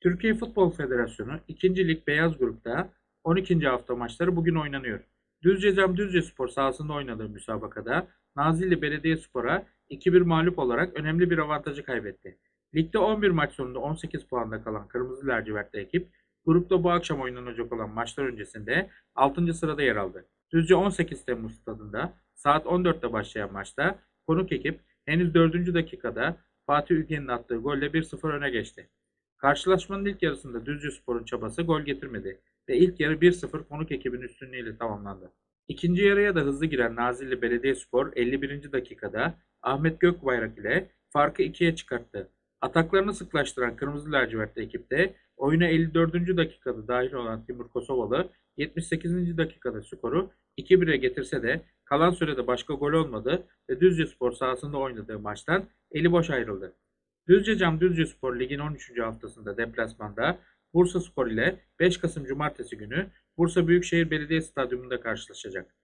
Türkiye Futbol Federasyonu 2. Lig Beyaz Grup'ta 12. hafta maçları bugün oynanıyor. Düzcecam Düzce Spor sahasında oynadığı müsabakada Nazilli Belediyespor'a 2-1 mağlup olarak önemli bir avantajı kaybetti. Ligde 11 maç sonunda 18 puanda kalan Kırmızı Lacivertli ekip grupta bu akşam oynanacak olan maçlar öncesinde 6. sırada yer aldı. Düzce 18 Temmuz stadında saat 14'te başlayan maçta konuk ekip henüz 4. dakikada Fatih Ülgen'in attığı golle 1-0 öne geçti. Karşılaşmanın ilk yarısında Düzce Spor'un çabası gol getirmedi ve ilk yarı 1-0 konuk ekibin üstünlüğüyle tamamlandı. İkinci yarıya da hızlı giren Nazilli Belediyespor 51. dakikada Ahmet Gökbayrak ile farkı ikiye çıkarttı. Ataklarını sıklaştıran Kırmızı Lacivertli ekipte oyuna 54. dakikada dahil olan Timur Kosovalı 78. dakikada skoru 2-1'e getirse de kalan sürede başka gol olmadı ve Düzce Spor sahasında oynadığı maçtan eli boş ayrıldı. Düzcecam Düzce Spor Lig'in 13. haftasında deplasmanda Bursa Spor ile 5 Kasım Cumartesi günü Bursa Büyükşehir Belediye Stadyumunda karşılaşacak.